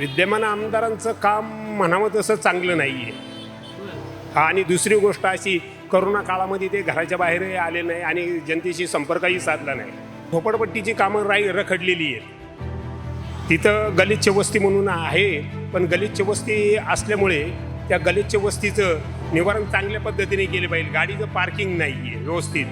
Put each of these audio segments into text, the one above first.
विद्यमान आमदारांचं काम म्हणावं तसं चांगलं नाही आहे आणि दुसरी गोष्ट अशी करोना काळामध्ये ते घराच्या बाहेरही आले नाही आणि जनतेशी संपर्कही साधला नाही. झोपडपट्टीची कामं राई रखडलेली आहेत. तिथं गलिच्छ वस्ती म्हणून आहे पण गलिच्छ वस्ती असल्यामुळे त्या गलिच्छ वस्तीचं निवारण चांगल्या पद्धतीने केले पाहिजे. गाडीचं पार्किंग नाही आहे व्यवस्थित.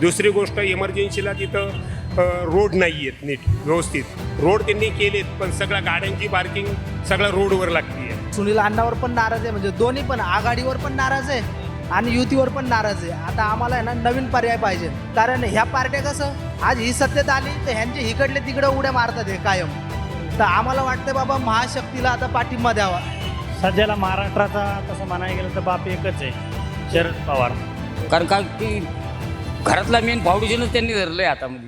दुसरी गोष्ट इमर्जन्सीला तिथं रोड नाही आहेत नीट व्यवस्थित. रोड त्यांनी केलेत पण सगळ्या गाड्यांची पार्किंग सगळ्या रोडवर लागते आहे. सुनील अण्णावर पण नाराज आहे म्हणजे दोन्ही पण आघाडीवर पण नाराज आहे आणि युतीवर पण नाराज आहे. आता आम्हाला आहे ना नवीन पर्याय पाहिजे. कारण ह्या पार्ट्या कसं आज ही सत्तेत आली तर ह्यांचे हिकडले तिकडे उड्या मारतात हे कायम. तर आम्हाला वाटतं बाबा महाशक्तीला आता पाठिंबा द्यावा. सध्याला महाराष्ट्राचा तसं म्हणायला गेलं तर बाप एकच आहे शरद पवार. कारण का की घरातला मेन फाउंडेशनच त्यांनी धरलं आहे हातामध्ये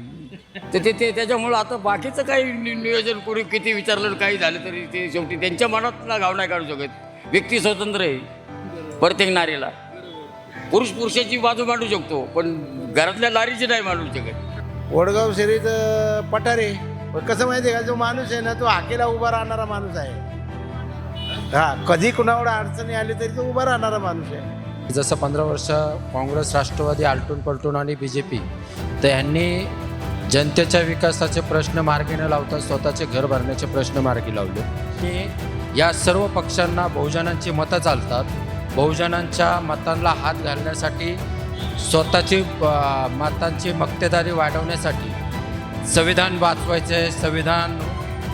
तर ते ते त्याच्यामुळं आता बाकीचं काही नि- नियोजन कोणी किती विचारलं काही झालं तरी ते शेवटी त्यांच्या मनातला घाव नाही काढू शकत. व्यक्ती स्वतंत्र आहे प्रत्येक नारीला. पुरुष पुरुषाची बाजू मांडू शकतो पण घरातल्या नारीची नाही मांडू शकत. वडगाव शरीर पठारे. पण कसं माहिती आहे का जो माणूस आहे ना तो हाकेला उभा राहणारा माणूस आहे. हा कधी कुणावर अडचणी आली तरी तो उभा राहणारा माणूस आहे. जसं पंधरा वर्ष काँग्रेस राष्ट्रवादी आलटून पलटून आणि बी जे पी तर ह्यांनी जनतेच्या विकासाचे प्रश्न मार्गी न लावता स्वतःचे घर भरण्याचे प्रश्न मार्गी लावले. की या सर्व पक्षांना बहुजनांची मतं चालतात. बहुजनांच्या मतांना हात घालण्यासाठी स्वतःची मतांची मक्तेदारी वाढवण्यासाठी संविधान वाचवायचं आहे संविधान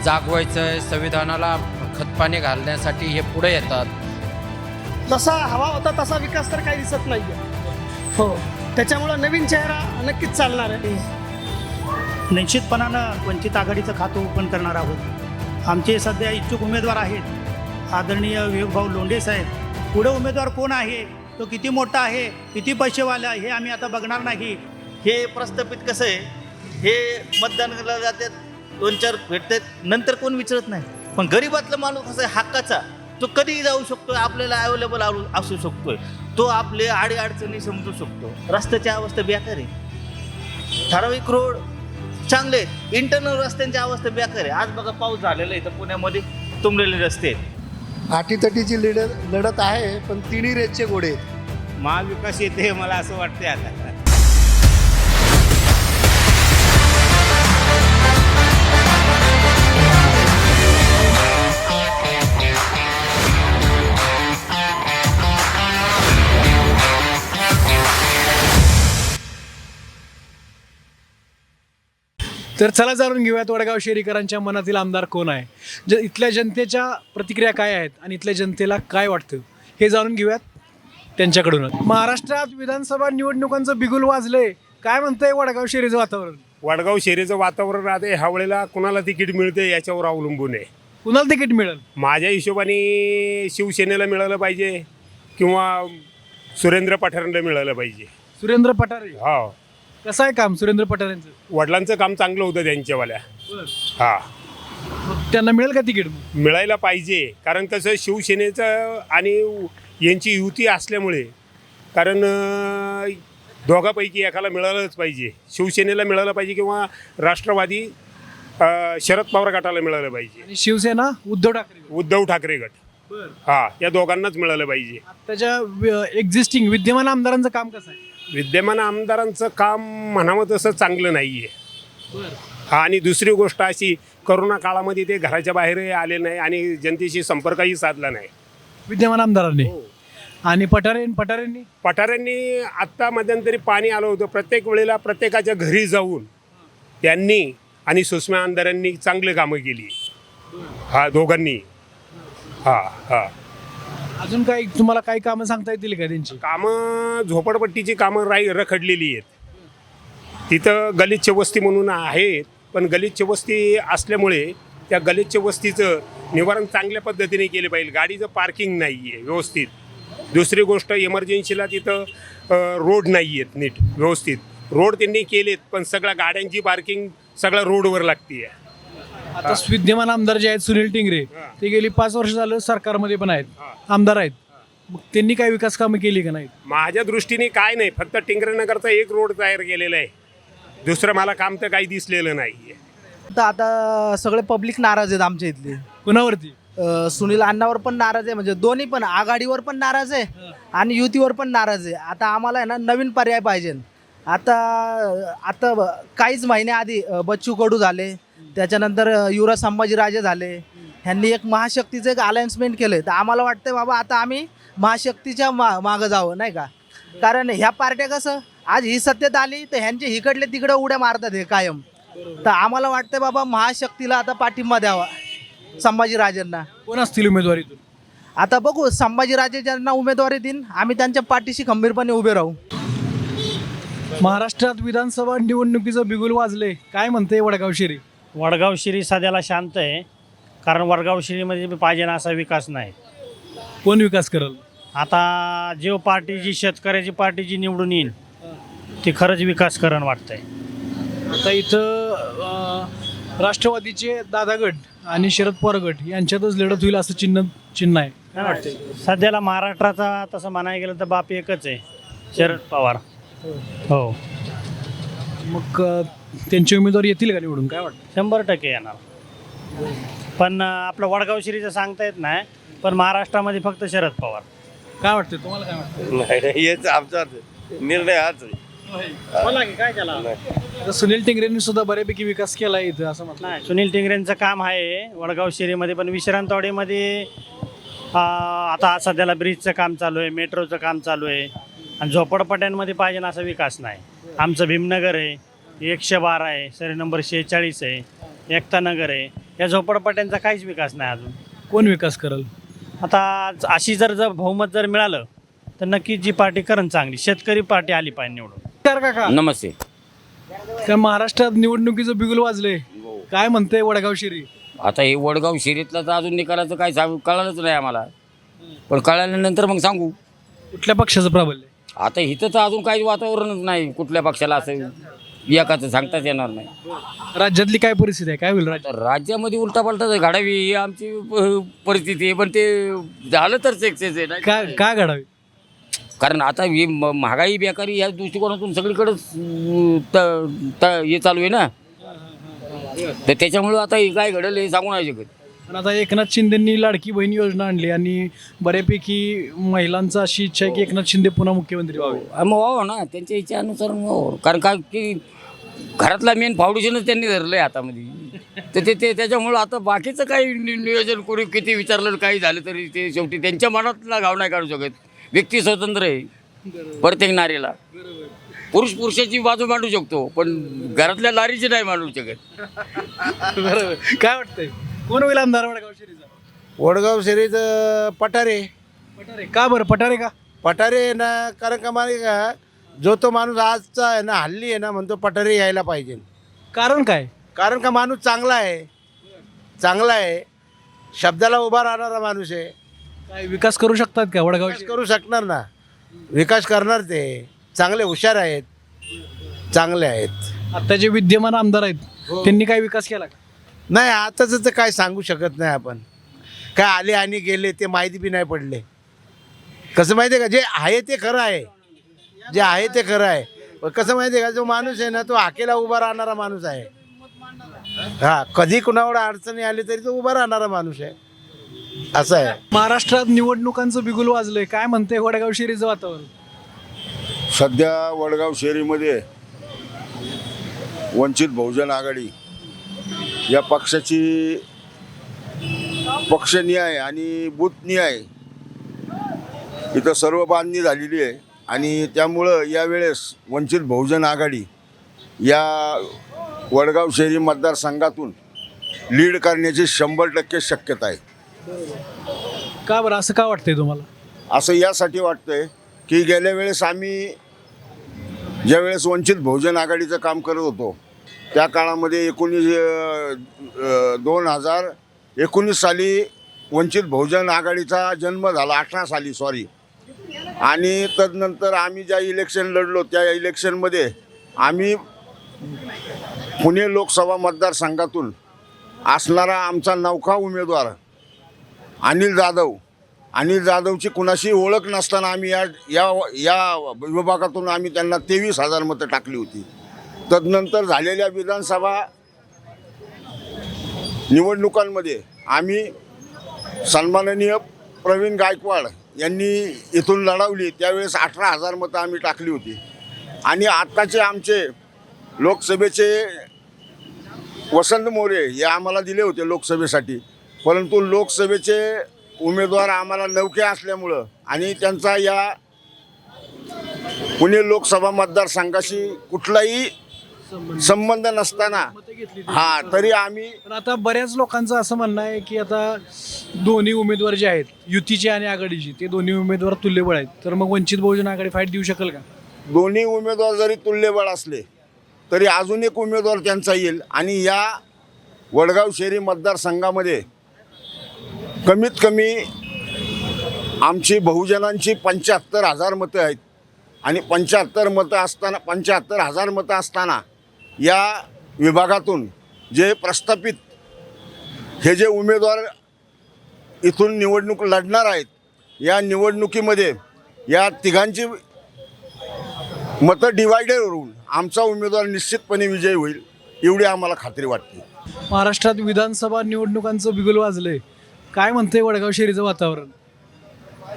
जागवायचं आहे संविधानाला खतपाणी घालण्यासाठी हे पुढे येतात. जसा हवा होता तसा विकास तर काही दिसत नाही हो. त्याच्यामुळं नवीन चेहरा नक्कीच चालणार आहे. निश्चितपणानं वंचित आघाडीचं खातं ओपन करणार आहोत. आमचे सध्या इच्छुक उमेदवार आहेत. आदरणीय विवेकभाऊ लोंढे साहेब. पुढे उमेदवार कोण आहे? तो किती मोठा आहे? किती पैसेवाला हे आम्ही आता बघणार नाही. हे प्रस्थापित कसं आहे? हे मतदानाला जातात दोन चार भेटतात नंतर कोण विचारत नाही. पण गरीबातला माणूस कसं आहे हक्काचा. तो कधीही जाऊ शकतो आपल्याला अवेलेबल असू शकतोय तो आपले आडी अडचणी समजू शकतो. रस्त्याची अवस्था बेकार आहे. ठराविक रोड चांगले. इंटरनल रस्त्यांची अवस्था बेकार आहे. आज बघा पाऊस झालेला आहे. तर पुण्यामध्ये तुंबलेले रस्ते आहेत. आटीतटीची लढत लढत आहे पण तिन्ही रेतचे घोडे आहेत. महाविकास येते मला असं वाटतंय आता. तर चला जाणून घेऊयात वडगाव शेरीकरांच्या मनातील आमदार कोण आहे. ज इथल्या जनतेच्या प्रतिक्रिया काय आहेत आणि इथल्या जनतेला काय वाटतं हे जाणून घेऊयात त्यांच्याकडूनच. महाराष्ट्रात विधानसभा निवडणुकांचं बिगुल वाजलंय. काय म्हणतंय वडगाव शेरीचं वातावरण? वडगाव शेरीचं वातावरण आता ह्या वेळेला कुणाला तिकीट मिळते याच्यावर अवलंबून आहे. कुणाला तिकीट मिळेल? माझ्या हिशोबाने शिवसेनेला मिळालं पाहिजे किंवा सुरेंद्र पठारेंना मिळालं पाहिजे. सुरेंद्र पठारे. हा. कसं आहे काम सुरेंद्र पठारेंचं वडिलांचं काम चांगलं होतं त्यांच्यावाल्या. हा. मग त्यांना मिळेल का तिकीट मग? मिळायला पाहिजे. कारण कसं शिवसेनेचं आणि यांची युती असल्यामुळे कारण अं, दोघापैकी एकाला मिळालंच पाहिजे. शिवसेनेला मिळालं पाहिजे किंवा राष्ट्रवादी अं, शरद पवार गटाला मिळालं पाहिजे. आणि शिवसेना उद्धव ठाकरे उद्धव ठाकरे गट. हा या दोघांनाच मिळालं पाहिजे. त्याच्या एक्झिस्टिंग विद्यमान आमदारांचं काम कसं आहे? विद्यमान आमदारांचं काम म्हणावं तसं चांगलं नाही आहे हा आणि दुसरी गोष्ट अशी करोना काळामध्ये ते घराच्या बाहेरही आले नाही आणि जनतेशी संपर्कही साधला नाही. विद्यमान आमदारांनी? आणि पठारे पठारेंनी? पठाऱ्यांनी आत्ता मध्यंतरी पाणी आलं होतं. प्रत्येक वेळेला प्रत्येकाच्या घरी जाऊन त्यांनी आणि सुषमा आमदारांनी चांगली कामं केली. हा दोघांनी. हा हा. अजून काही तुम्हाला काही कामं सांगता येतील का त्यांची? कामं झोपडपट्टीची कामं राई रखडलेली आहेत. तिथं गलिच्छ वस्ती म्हणून आहेत पण गलिच्छ वस्ती असल्यामुळे त्या गलिच्छ वस्तीचं निवारण चांगल्या पद्धतीने केले पाहिजे. गाडीचं पार्किंग नाही आहे व्यवस्थित. दुसरी गोष्ट इमर्जन्सीला तिथं रोड नाही आहेत नीट व्यवस्थित. रोड त्यांनी केलेत पण सगळ्या गाड्यांची पार्किंग सगळ्या रोडवर लागते आहे आता विद्यमान आमदार जे आहेत सुनील टिंगरे ते गेली पाच वर्ष झालं सरकारमध्ये पण आहेत. आमदार आहेत. मग त्यांनी काय विकास कामं केली का नाही माझ्या दृष्टीने काय नाही फक्त टिंगरेनगरचा एक रोड तयार केलेला आहे. दुसरं मला काम तर काही दिसलेलं नाही तर आता सगळे पब्लिक नाराज आहेत आमच्या इथले. कुणावरती? अ, सुनील अण्णावर पण नाराज आहे म्हणजे दोन्ही पण आघाडीवर पण नाराज आहे आणि युतीवर पण नाराज आहे. आता आम्हाला आहे ना नवीन पर्याय पाहिजे. आता आता ब- काहीच महिन्याआधी अ, बच्चू कडू झाले त्याच्यानंतर युवराज संभाजीराजे झाले. ह्यांनी एक महाशक्तीचं एक अलायन्समेंट केलं तर आम्हाला वाटतं बाबा आता आम्ही महाशक्तीच्या मा मागं जावं नाही का? कारण ह्या पार्ट्या कसं आज ही सत्तेत आली तर ह्यांचे इकडले तिकडे उड्या मारतात हे कायम. तर आम्हाला वाटतं बाबा महाशक्तीला आता पाठिंबा द्यावा संभाजीराजेंना. कोण असतील उमेदवारीतून आता बघू संभाजीराजे ज्यांना उमेदवारी देईन आम्ही त्यांच्या पाठीशी खंबीरपणे उभे राहू. महाराष्ट्रात विधानसभा निवडणुकीचं बिगुल वाजले काय म्हणते वडगाव शिरी? वडगाव शिरी सध्याला शांत आहे. कारण वडगाव शिरीमध्ये पाहिजे ना असा विकास नाही. कोण विकास करल? आता जीव पार्टी जी शेतकऱ्याची पार्टी जी निवडून येईल ती खरंच विकास करण वाटतंय. आता इथं राष्ट्रवादीचे दादा गट आणि शरद पवार गट यांच्यातच लढत होईल असं चिन्ह चिन्ह आहे. वाटतंय? सध्याला महाराष्ट्राचा तसं म्हणायला गेलं तर बाप एकच आहे शरद पवार. हो. मग त्यांची उमेदवार येतील का निवडून? काय वाटतं? शंभर टक्के येणार. पण अं, आपलं वडगाव शिरीचं सांगता येत नाही पण महाराष्ट्रामध्ये फक्त शरद पवार. काय वाटतं? तुम्हाला काय वाटतं? नाही हेच आमचा निर्णय हाच बोला की काय आता सुनील टिंगरेंनी सुद्धा बऱ्यापैकी विकास केला इथं असं म्हटलं. नाही सुनील टिंगरेंचं काम आहे वडगाव शिरीमध्ये पण विश्रांतवाडीमध्ये आ, आता सध्याला ब्रिजचं काम चालू आहे मेट्रोचं काम चालू आहे. आणि झोपडपट्ट्यांमध्ये पाहिजे ना असा विकास नाही. आमचं भीमनगर आहे एकशे बारा आहे सरी नंबर शेहेचाळीस आहे एकता नगर आहे. या झोपडपट्ट्यांचा काहीच विकास नाही अजून. कोण विकास करल? आता अशी जर जर बहुमत जर मिळालं तर नक्कीच जी पार्टी करण चांगली. शेतकरी पार्टी आली पाहिजे निवडून. कर काका. नमस्ते. त्या महाराष्ट्रात निवडणुकीचं बिगुल वाजले काय म्हणते वडगाव शिरी? आता हे वडगाव शिरीतलं तर अजून निकालाचं काय सांगू? कळालंच नाही आम्हाला. पण कळाल्यानंतर मग सांगू. कुठल्या पक्षाचं प्राबल्य? आता इथं तर अजून काही वातावरणच नाही कुठल्या पक्षाला असं. एकाचं सांगताच येणार नाही. राज्यातली काय परिस्थिती आहे? काय होईल राज्यात तर राज्यामध्ये उलटापालटा घडावी ही आमची प- परिस्थिती आहे पण ते झालं तर सक्सेस आहे का का घडावी? कारण आता ही म- महागाई बेकारी या दृष्टिकोनातून सगळीकडेच अं, त- त- हे चालू आहे ना. तर त्याच्यामुळं आता हे काय घडेल हे सांगू नाही शकत. पण आता एकनाथ शिंदेंनी लाडकी बहीण योजना आणली आणि बऱ्यापैकी महिलांचा अशी इच्छा आहे की एकनाथ शिंदे पुन्हा मुख्यमंत्री व्हावे. मग व्हावं ना त्यांच्या इच्छेनुसार कारण का की घरातला मेन फाउंडेशनच त्यांनी धरलं आहे हातामध्ये. तर ते ते त्याच्यामुळं आता बाकीचं काही नि- नियोजन करू किती विचारलं काही झालं तरी ते शेवटी त्यांच्या मनातला घाव नाही काढू शकत. व्यक्ती स्वतंत्र आहे. प्रत्येक नारीला. पुरुष पुरुषाची बाजू मांडू शकतो पण घरातल्या लारीची नाही मांडू शकत. बरोबर. काय वाटतंय? कोण होईल आमदार वडगाव शिरीचा वडगाव शरीर पठारे. पठारे. का बरं? पठारे का? पठारे ना कारण का माहिती का जो तो माणूस आजचा आहे ना हल्ली आहे ना म्हणतो पठारे यायला पाहिजे. कारण काय? कारण का माणूस चांगला आहे? चांगला आहे. शब्दाला उभा राहणारा माणूस आहे. काय विकास करू शकतात का वडगाव विकास करू शकणार ना. विकास करणार ते. चांगले हुशार आहेत. चांगले आहेत. आता जे विद्यमान आमदार आहेत त्यांनी काय विकास केला का? नाही आताच तर काय सांगू शकत नाही आपण. काय आले आणि गेले ते माहिती बी नाही पडले. कसं माहिती आहे का? जे आहे ते खरं आहे. जे आहे ते खरं आहे. पण कसं माहिती आहे का जो माणूस आहे ना तो हाकेला उभा राहणारा माणूस आहे. हा कधी कुणावर अडचणी आली तरी तो उभा राहणारा माणूस आहे. असं आहे. महाराष्ट्रात निवडणुकांचं बिगुल वाजलंय. काय म्हणते वडगाव शिरीचं वातावरण? सध्या वडगाव शहरीमध्ये वंचित बहुजन आघाडी या पक्षाची पक्षनिहाय आणि बूथनिहाय इथं सर्व बांधणी झालेली आहे. आणि त्यामुळं यावेळेस वंचित बहुजन आघाडी या वडगाव शहरी मतदारसंघातून लीड करण्याची शंभर टक्के शक्यता आहे. का बरं? असं का वाटतंय तुम्हाला? असं यासाठी वाटतंय की गेल्या वेळेस आम्ही ज्यावेळेस वंचित बहुजन आघाडीचं काम करत होतो त्या काळामध्ये एकोणीस दोन हजार एकोणीस साली वंचित बहुजन आघाडीचा जन्म झाला अठरा साली सॉरी आणि तदनंतर आम्ही ज्या इलेक्शन लढलो त्या इलेक्शनमध्ये आम्ही पुणे लोकसभा मतदारसंघातून असणारा आमचा नौखा उमेदवार अनिल जाधव अनिल जाधवची कुणाशी ओळख नसताना आम्ही या या या विभागातून आम्ही त्यांना तेवीस हजार मतं टाकली होती. तदनंतर झालेल्या विधानसभा निवडणुकांमध्ये आम्ही सन्माननीय प्रवीण गायकवाड यांनी इथून लढवली. त्यावेळेस अठरा हजार मतं आम्ही टाकली होती. आणि आत्ताचे आमचे लोकसभेचे वसंत मोरे हे आम्हाला दिले होते लोकसभेसाठी. परंतु लोकसभेचे उमेदवार आम्हाला नौके असल्यामुळं आणि त्यांचा या पुणे लोकसभा मतदारसंघाशी कुठलाही संबंध नसताना हा तरी आम्ही पण आता बऱ्याच लोकांचं असं म्हणणं आहे की आता दोन्ही उमेदवार जे आहेत युतीचे आणि आघाडीचे ते दोन्ही उमेदवार तुल्यबळ आहेत. तर मग वंचित बहुजन आघाडी फाईट देऊ शकेल का? दोन्ही उमेदवार जरी तुल्यबळ असले तरी अजून एक उमेदवार त्यांचा येईल. आणि या वडगाव शहरी मतदारसंघामध्ये कमीत कमी आमची बहुजनांची पंच्याहत्तर हजार मतं आहेत. आणि पंच्याहत्तर मतं असताना पंच्याहत्तर हजार मतं असताना या विभागातून जे प्रस्थापित हे जे उमेदवार इथून निवडणूक लढणार आहेत या निवडणुकीमध्ये या तिघांची मतं डिवायडेड होऊन आमचा उमेदवार निश्चितपणे विजयी होईल एवढी आम्हाला खात्री वाटते. महाराष्ट्रात विधानसभा निवडणुकांचं बिगुल वाजलंय. काय म्हणतंय वडगाव शहरीचं वातावरण?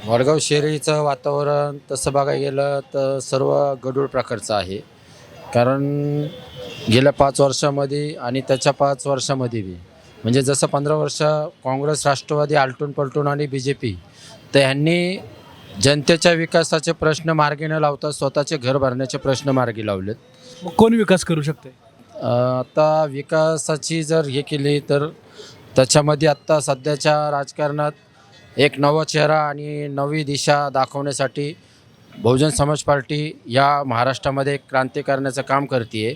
वडगाव शहरीचं वातावरण तसं बघायला गेलं तर सर्व गडूळ प्रकारचं आहे. कारण गेल्या पाच वर्षामध्ये आणि त्याच्या पाच वर्षामध्ये बी. म्हणजे जसं पंधरा वर्ष काँग्रेस राष्ट्रवादी आलटून पलटून आणि बी जे पी तर ह्यांनी जनतेच्या विकासाचे प्रश्न मार्गी न लावता स्वतःचे घर भरण्याचे प्रश्न मार्गी लावलेत. मग कोण विकास करू शकते अ, आता विकासाची जर हे केली तर त्याच्यामध्ये आत्ता सध्याच्या राजकारणात एक नवा चेहरा आणि नवी दिशा दाखवण्यासाठी बहुजन समाज पार्टी या महाराष्ट्रामध्ये क्रांती करण्याचं काम करते आहे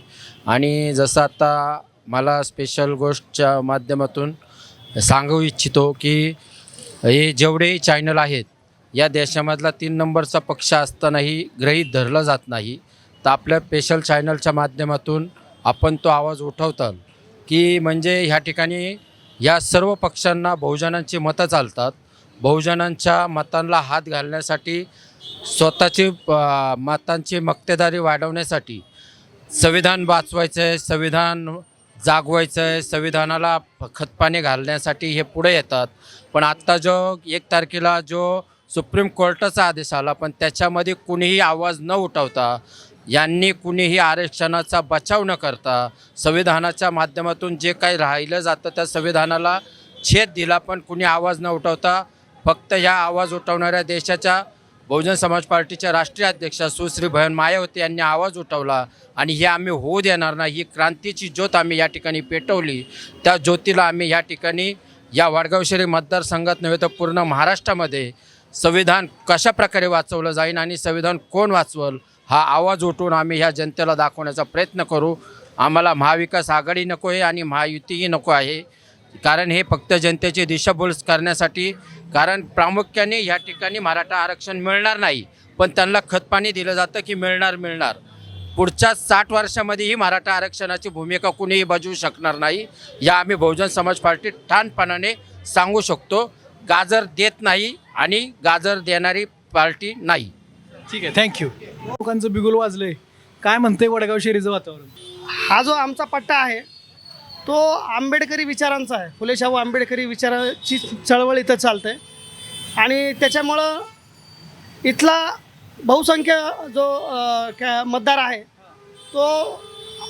आणि जसं आता मला स्पेशल गोष्टच्या माध्यमातून सांगू इच्छितो की हे जेवढेही चॅनल आहेत या देशामधला तीन नंबरचा पक्ष असतानाही ग्रहीत धरला जात नाही. तर आपल्या स्पेशल चॅनलच्या माध्यमातून आपण तो आवाज उठवताल की म्हणजे ह्या ठिकाणी या सर्व पक्षांना बहुजनांची मतं चालतात. बहुजनांच्या मतांना हात घालण्यासाठी स्वतःची मतांची मक्तेदारी वाढवण्यासाठी संविधान वाचवायचं आहे संविधान जागवायचं आहे संविधानाला खतपाणी घालण्यासाठी हे पुढे येतात. पण आत्ता जो एक तारखेला जो सुप्रीम कोर्टाचा आदेश आला पण त्याच्यामध्ये कुणीही आवाज न उठवता यांनी कुणीही आरक्षणाचा बचाव न करता संविधानाच्या माध्यमातून जे काही राहिलं जातं त्या संविधानाला छेद दिला पण कुणी आवाज न उठवता फक्त ह्या आवाज उठवणाऱ्या देशाच्या बहुजन समाज पार्टीच्या राष्ट्रीय अध्यक्षा सुश्री भयन मायावती यांनी आवाज उठवला आणि हे आम्ही होऊ देणार नाही ही क्रांतीची ज्योत आम्ही या ठिकाणी पेटवली. त्या ज्योतीला आम्ही या ठिकाणी या वडगाव शहरी मतदारसंघात नव्हे तर पूर्ण महाराष्ट्रामध्ये संविधान कशा प्रकारे वाचवलं जाईल आणि संविधान कोण वाचवल हा आवाज उठवून आम्ही ह्या जनतेला दाखवण्याचा प्रयत्न करू. आम्हाला महाविकास आघाडी नको आहे आणि महायुतीही नको आहे. कारण हे फक्त जनतेची दिशाभूल करण्यासाठी कारण प्रामुख्याने या ठिकाणी मराठा आरक्षण मिळणार नाही पण त्यांना खतपाणी दिलं जातं की मिळणार मिळणार. पुढच्या साठ वर्षामध्येही मराठा आरक्षणाची भूमिका कुणीही बजवू शकणार नाही या आम्ही बहुजन समाज पार्टी ठाणपणाने सांगू शकतो. गाजर देत नाही आणि गाजर देणारी पार्टी नाही. ठीक आहे थँक्यू लोकांचं बिगुल वाजलंय. काय म्हणतंय वडगाव शहरीचं वातावरण? हा जो आमचा पट्टा आहे तो आंबेडकरी विचारांचा आहे. फुले शाहू आंबेडकरी विचाराची चळवळ इथं चालते आणि त्याच्यामुळं इथला बहुसंख्य जो क्या मतदार आहे तो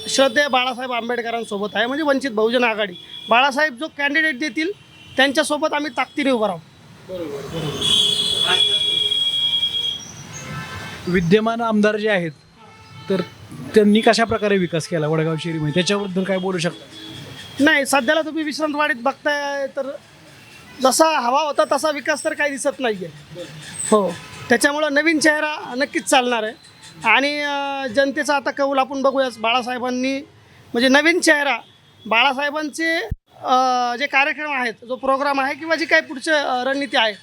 श्रद्धेय बाळासाहेब आंबेडकरांसोबत आहे. म्हणजे वंचित बहुजन आघाडी. बाळासाहेब जो कॅन्डिडेट देतील त्यांच्यासोबत आम्ही ताकदीने उभं राहू. विद्यमान आमदार जे आहेत तर त्यांनी कशा प्रकारे विकास केला? वडगाव शहरीमध्ये. त्याच्याबद्दल काय बोलू शकता? नाही सध्याला तुम्ही विश्रांतवाडीत बघताय तर जसा हवा होता तसा विकास तर काही दिसत नाही आहे हो त्याच्यामुळं नवीन चेहरा नक्कीच चालणार आहे. आणि जनतेचा आता कौल आपण बघूयाच बाळासाहेबांनी म्हणजे नवीन चेहरा बाळासाहेबांचे जे कार्यक्रम आहेत जो प्रोग्राम आहे किंवा जी काही पुढचे रणनीती आहे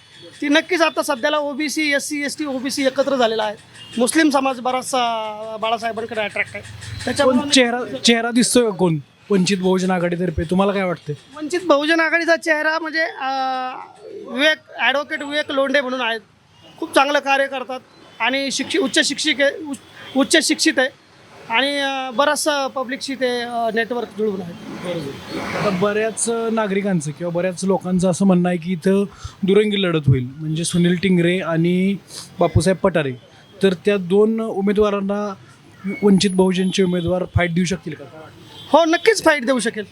ती नक्कीच आता सध्याला OBC S C S T OBC एकत्र झालेला आहे. मुस्लिम समाज बराचसा बाळासाहेबांकडे अट्रॅक्ट आहे. कोण त्याच्यामुळे चेहरा चेहरा दिसतोय का कोण? वंचित बहुजन आघाडीतर्फे तुम्हाला काय वाटतं वंचित बहुजन आघाडीचा चेहरा म्हणजे अं, विवेक ॲडव्होकेट विवेक लोंढे म्हणून आहेत. खूप चांगलं कार्य करतात आणि शिक्षि उच्च शिक्षिक आहे उच्च- उच्च शिक्षित आहे आणि अं, बरंचसं पब्लिकशी ते नेटवर्क जुळून आहेत. आता बऱ्याच नागरिकांचं किंवा बऱ्याच लोकांचं असं म्हणणं आहे की इथं दुरंगी लढत होईल. म्हणजे सुनील टिंगरे आणि बापूसाहेब पठारे. तर त्या दोन उमेदवारांना वंचित बहुजनचे उमेदवार फाईट देऊ शकतील का? हो नक्कीच फाईट देऊ शकेल.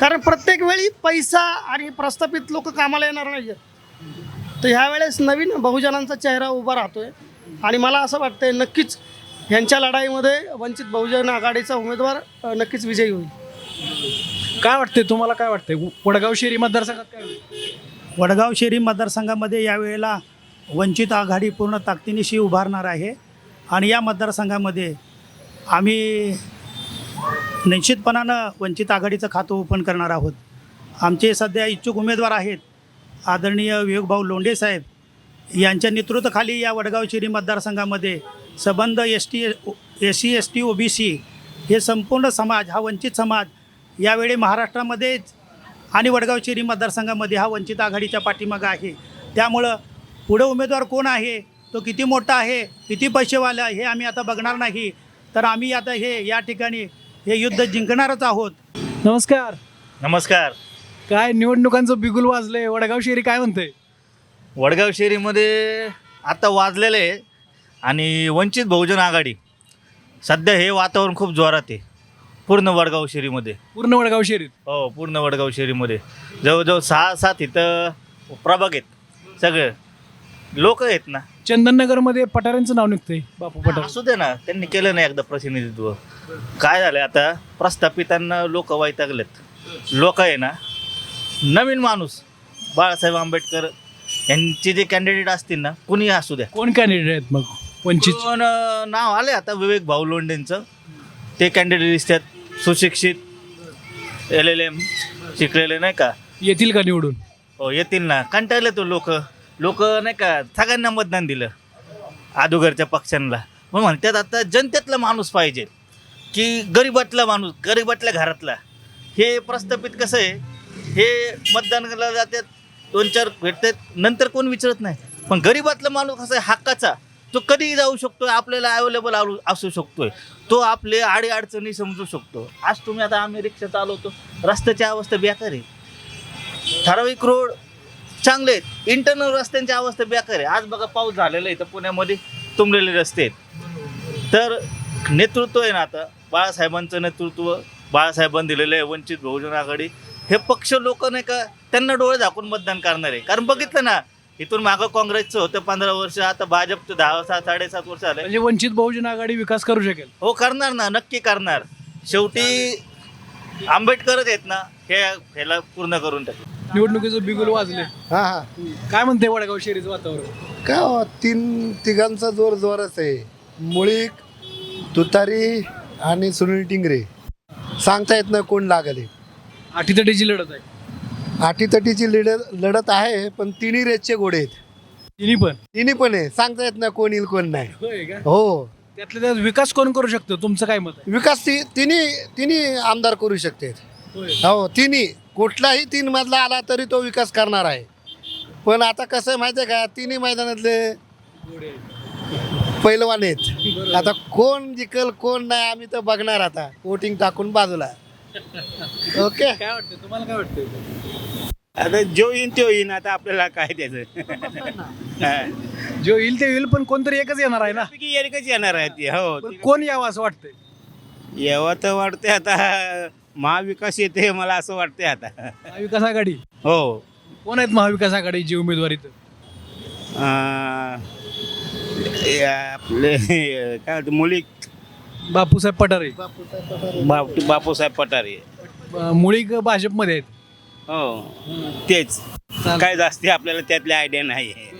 कारण प्रत्येक वेळी पैसा आणि प्रस्थापित लोक कामाला येणार नाही आहेत तर ह्यावेळेस नवीन बहुजनांचा चेहरा उभा राहतोय. आणि मला असं वाटतंय नक्कीच ह्यांच्या लढाईमध्ये वंचित बहुजन आघाडीचा उमेदवार अ, नक्कीच विजयी होईल. काय वाटतंय? तुम्हाला काय वाटतंय? वडगाव शहरी मतदारसंघात काय होईल? वडगाव शहरी मतदारसंघामध्ये यावेळेला वंचित आघाडी पूर्ण ताकदीनिशी उभारणार आहे. आणि या मतदारसंघामध्ये आम्ही निश्चितपणानं वंचित आघाडीचं खातं ओपन करणार आहोत. आमचे सध्या इच्छुक उमेदवार आहेत आदरणीय विवेकभाऊ लोंढे साहेब. यांच्या नेतृत्वाखाली या वडगाव शिरी मतदारसंघामध्ये सबंध S T S C S T O B C हे संपूर्ण समाज हा वंचित समाज यावेळी महाराष्ट्रामध्येच आणि वडगाव शिरी मतदारसंघामध्ये हा वंचित आघाडीच्या पाठीमागं आहे. त्यामुळं पुढं उमेदवार कोण आहे तो किती मोठा आहे किती पैसेवाला हे आम्ही आता बघणार नाही. तर आम्ही आता हे या ठिकाणी हे युद्ध जिंकणारच आहोत. नमस्कार. नमस्कार. काय निवडणुकांचं बिगुल वाजलंय? वडगाव शहरी काय म्हणतंय? वडगाव शहरीमध्ये आता वाजलेलं आहे आणि वंचित बहुजन आघाडी. सध्या हे वातावरण खूप जोरात आहे. पूर्ण वडगाव शहरीमध्ये. पूर्ण वडगाव शहरीत? हो पूर्ण वडगाव शहरीमध्ये. जवळजवळ सहा सात इथं प्रभाग आहेत सगळे. लोक आहेत ना. चंदननगरमध्ये पठारेंचं नाव निघतंय. बापू पठार. असू दे ना त्यांनी केलं नाही एकदा प्रतिनिधित्व. काय झालं आता? प्रस्थापितांना लोक वैतागलेत. लोक आहे ना नवीन माणूस बाळासाहेब आंबेडकर यांचे जे कॅन्डिडेट असतील ना कुणी असू द्या. कोण कॅन्डिडेट आहेत मग? वंचित पण अं, नाव आले आता विवेक भाऊ लोंढेंचं ते कॅन्डिडेट दिसतात. सुशिक्षित एल एल एम शिकलेले नाही का? येतील का निवडून? हो येतील ना. कंटाळले तो लोक. लोक नाही का सगळ्यांना मतदान दिलं. अदोगरच्या पक्षांना. मग म्हणतात आता जनतेतला माणूस पाहिजे. की गरीबातला माणूस गरीबातल्या घरातला हे प्रस्थापित कसं आहे? हे मतदानाला जातात दोन चार भेटतात नंतर कोण विचारत नाही. पण गरीबातला माणूस कसं आहे हक्काचा तो कधीही जाऊ शकतो आपल्याला अवेलेबल असू शकतोय. तो आपले अडीअडचणी समजू शकतो. आज तुम्ही आता आम्ही रिक्षा चालवतो रस्त्याची अवस्था बेकार आहे. ठराविक रोड चांगले आहेत. इंटरनल रस्त्यांची अवस्था बेकार आहे. आज बघा पाऊस झालेला आहे तर पुण्यामध्ये तुंबलेले रस्ते आहेत. तर नेतृत्व आहे ना आता बाळासाहेबांचं नेतृत्व बाळासाहेबांनी दिलेलं आहे वंचित बहुजन आघाडी. हे पक्ष लोक नाही का त्यांना डोळे झाकून मतदान करणार. आहे कारण बघितलं ना इथून मागं काँग्रेसचं होतं पंधरा वर्ष आता भाजपचं दहा सात साडेसात वर्ष झाले म्हणजे वंचित बहुजन आघाडी विकास करू शकेल. हो करणार ना नक्की करणार. शेवटी आंबेडकरच आहेत ना हे ह्याला पूर्ण करून टाकू निवडणुकीचं बिगुल वाजले. हां हां. काय म्हणते वडगाव शहरीचं वातावरण? काय हो, तीन तिघांचा जोर जोरच आहे. मुळीक तुतारी आणि सुनील टिंगरे. सांगता येत नाही कोण लागले. आठीतटीची लढत आहे. आटीतटीची लढत लढत आहे पण तिन्ही रेसचे घोडे आहेत. तिन्ही पण? तिन्ही पण आहे. सांगता येत नाही कोण येईल कोण नाही. होय का? हो. त्यातल्या त्यात विकास कोण करू शकतो? तुमचं काय मत विकास ती तिन्ही तिन्ही आमदार करू शकते. हो तिन्ही. कुठलाही तीन मधला आला तरी तो विकास करणार आहे. पण आता कसं आहे माहिती आहे का? तिन्ही मैदानातले पैलवान आहेत. आता कोण जिकल कोण नाही आम्ही तर बघणार आता. वोटिंग टाकून बाजूला. ओके काय वाटतं तुम्हाला काय वाटतं आता जो येईन तो येईन आता आपल्याला काय त्याचं जो येईल ते येईल पण कोणतरी एकच येणार आहे ना? एकच येणार आहे ती हो. पण कोण यावं असं वाटतंय? यावं तर वाटते आता महाविकास येते मला असं वाटते आता. महाविकास आघाडी? हो. कोण आहेत महाविकास आघाडीची उमेदवारी इथं? आपले काय म्हणते मुली बापूसाहेब पठारे. बाप बापूसाहेब पठारे. मुळीक भाजपमध्ये आहेत. हो तेच. काय जास्ती आपल्याला त्यातली आयडिया नाही. आहे